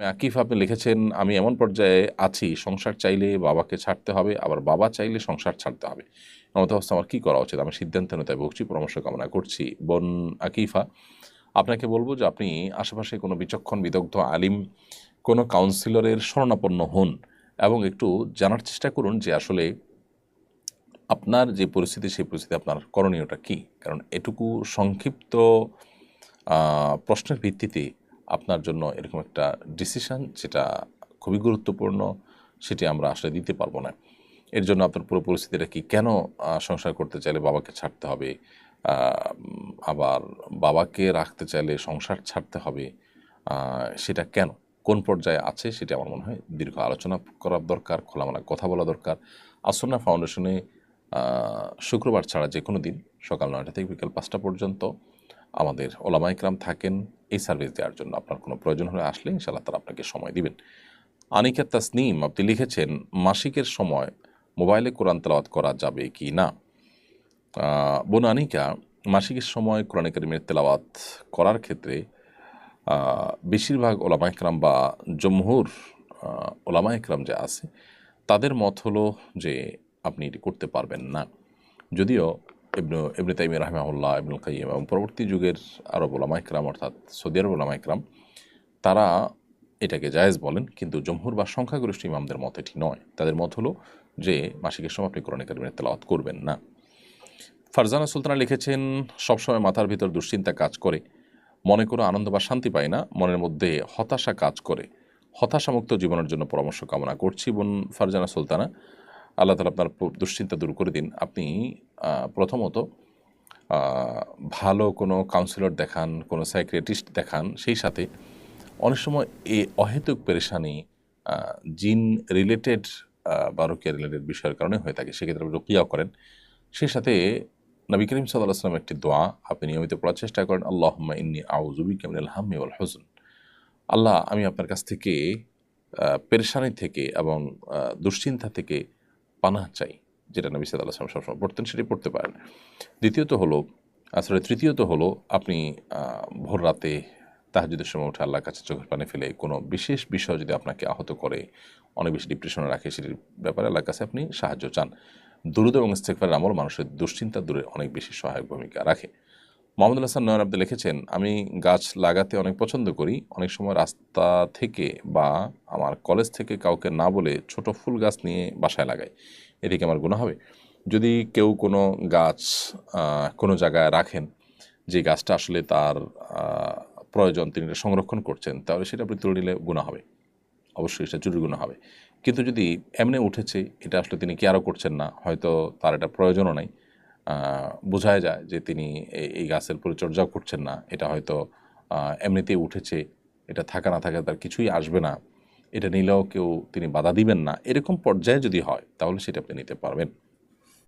আকিফ আপনি লিখেছেন? আমি এমন পর্যায়ে আছি, সংসার চাইলে বাবাকে ছাড়তে হবে, আবার বাবা চাইলে সংসার ছাড়তে হবে। এমত অবস্থা আমার কী করা উচিত? আমি সিদ্ধান্ত নিতে ভুগছি, পরামর্শ কামনা করছি। বোন আকিফা, আপনাকে বলব যে আপনি আশেপাশে কোনো বিচক্ষণ, বিদগ্ধ, আলিম, কোনো কাউন্সিলরের শরণাপন্ন হন এবং একটু জানার চেষ্টা করুন যে আসলে আপনার যে পরিস্থিতি, সেই পরিস্থিতি আপনার করণীয়টা কী? কারণ এটুকু সংক্ষিপ্ত প্রশ্নের ভিত্তিতে আপনার জন্য এরকম একটা ডিসিশান যেটা খুবই গুরুত্বপূর্ণ, সেটি আমরা আসলে দিতে পারব না। এর জন্য আপনার পুরো পরিস্থিতিটা কি কেন সংসার করতে চাইলে বাবাকে ছাড়তে হবে আবার বাবাকে রাখতে চাইলে সংসার ছাড়তে হবে সেটা কেন, কোন পর্যায়ে আছে সেটা আমার মনে হয় দীর্ঘ আলোচনা করার দরকার, খোলামেলা কথা বলা দরকার। আসন্না ফাউন্ডেশনে শুক্রবার ছাড়া যে কোনো দিন সকাল নয়টা থেকে বিকেল পাঁচটা পর্যন্ত আমাদের ওলামা ইকরাম থাকেন। এই সার্ভিস দেওয়ার জন্য আপনার কোনো প্রয়োজন হলে আসলে ইনশাল্লাহ তারা আপনাকে সময় দিবেন। আনিকা তাসনিম, আপনি লিখেছেন, মাসিকের সময় মোবাইলে কোরআন তেলাওয়াত করা যাবে কি না? বোন আনিকা, মাসিকের সময় কোরআন করিমের তেলাওয়াত করার ক্ষেত্রে বেশিরভাগ ওলামা ইকরাম বা জমহুর ওলামা ইকরাম যে আছে, তাদের মত হলো যে আপনি এটি করতে পারবেন না। যদিও ইবনু, ইবনে তাইমি রাহমাহুল্লাহ, ইবনুল কাইম এবং পরবর্তী যুগের আরব ওলামা ইকরাম, অর্থাৎ সৌদি আরব ওলামা ইকরাম, তারা এটাকে জায়েজ বলেন, কিন্তু জমহুর বা সংখ্যাগরিষ্ঠ ইমামদের মত এটি নয়। তাদের মত হলো যে, মাসিকের সময় আপনি কোরআন কারিমের তেলাওয়াত করবেন না। ফারজানা সুলতানা লিখেছেন, সবসময় মাথার ভিতর দুশ্চিন্তা কাজ করে, মনে করে আনন্দ বা শান্তি পায় না, মনের মধ্যে হতাশা কাজ করে। হতাশামুক্ত জীবনের জন্য পরামর্শ কামনা করছি বোন ফারজানা সুলতানা। আল্লাহ তালা আপনার দুশ্চিন্তা দূর করে দিন। আপনি প্রথমত ভালো কোনো কাউন্সিলর দেখান, কোনো সাইক্রেটিস্ট দেখান, সেই সাথে অনেক সময় এই অহেতুক পেরেশানি জিন রিলেটেড বা রুকিয়া রিলেটেড বিষয়ের কারণে হয়ে থাকে। সেক্ষেত্রে আপনি রুকিয়াও করেন। সেই সাথে নবী করিম সাল্লাহ আসলাম একটি দোয়া, আপনি নিয়মিত পড়ার চেষ্টা করেন, আল্লাহম্মা ইন্নি আউজুবি কামিনাল হাম্মি ওয়াল হুজন। আল্লাহ, আমি আপনার কাছ থেকে পেরেশানি থেকে এবং দুশ্চিন্তা থেকে পানাহ চাই, যেটা নবী সাল্লাহ সাল্লাম সবসময় পড়তেন, সেটি পড়তে পারেন। দ্বিতীয়ত হলো আসলে তৃতীয়ত হলো, আপনি ভোর রাতে তাহাজুদের সময় উঠে আল্লাহর কাছে চোখের পানে ফেলে কোনো বিশেষ বিষয় যদি আপনাকে আহত করে, অনেক বেশি ডিপ্রেশনে রাখে, সেটির ব্যাপারে আল্লাহর কাছে আপনি সাহায্য চান। দুরুদ এবং ইস্তেকফারের আমল মানুষের দুশ্চিন্তা দূরে অনেক বেশি সহায়ক ভূমিকা রাখে। মোহাম্মদ হাসান নয়ন আব্দুল লিখেছেন, আমি গাছ লাগাতে অনেক পছন্দ করি। অনেক সময় রাস্তা থেকে বা আমার কলেজ থেকে কাউকে না বলে ছোট ফুল গাছ নিয়ে বাসায় লাগাই। এদিকে আমার গুণ হবে? যদি কেউ কোনো গাছ কোনো জায়গায় রাখেন, যে গাছটা আসলে তার প্রয়োজন, তিনি সংরক্ষণ করছেন, তাহলে সেটা আপনি তুলে নিলে গুণা হবে। অবশ্যই সেটা চুরির গুণা হবে। কিন্তু যদি এমনি উঠেছে, এটা আসলে তিনি কেয়ারও করছেন না, হয়তো তার এটা প্রয়োজনও নাই। বোঝাই যায় যে তিনি এই- গাছের পরিচর্যাও করছেন না। এটা হয়তো এমনিতেই উঠেছে, এটা থাকা না থাকা তার কিছুই আসবে না। এটা নিলেও কেউ তিনি বাধা দিবেন না। এরকম পর্যায়ে যদি হয়, তাহলে সেটা আপনি নিতে পারবেন।